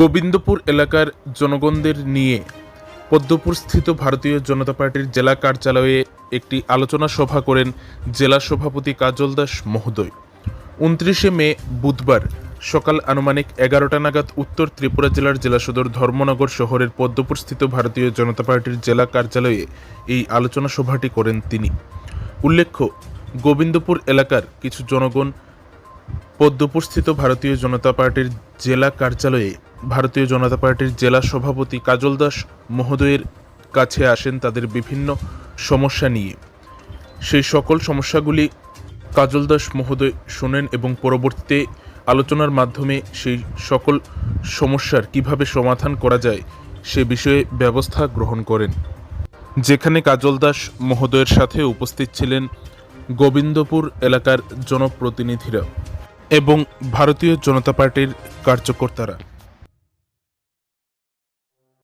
গোবিন্দপুর এলাকার জনগণদের নিয়ে পদ্মপুর স্থিত ভারতীয় জনতা পার্টির জেলা কার্যালয়ে একটি আলোচনা সভা করেন জেলা সভাপতি কাজল দাস মহোদয়। উনত্রিশে মে বুধবার সকাল আনুমানিক এগারোটা নাগাদ উত্তর ত্রিপুরা জেলার জেলা সদর ধর্মনগর শহরের পদ্মপুর স্থিত ভারতীয় জনতা পার্টির জেলা কার্যালয়ে এই আলোচনা সভাটি করেন তিনি। উল্লেখ্য, গোবিন্দপুর এলাকার কিছু জনগণ পদ্মপুরস্থিত ভারতীয় জনতা পার্টির জেলা কার্যালয়ে ভারতীয় জনতা পার্টির জেলা সভাপতি কাজল দাস মহোদয়ের কাছে আসেন তাদের বিভিন্ন সমস্যা নিয়ে। সেই সকল সমস্যাগুলি কাজল দাস মহোদয় শোনেন এবং পরবর্তীতে আলোচনার মাধ্যমে সেই সকল সমস্যার কীভাবে সমাধান করা যায় সে বিষয়ে ব্যবস্থা গ্রহণ করেন। যেখানে কাজল দাস মহোদয়ের সাথে উপস্থিত ছিলেন গোবিন্দপুর এলাকার জনপ্রতিনিধিরা এবং ভারতীয় জনতা পার্টির কার্যকর্তারা।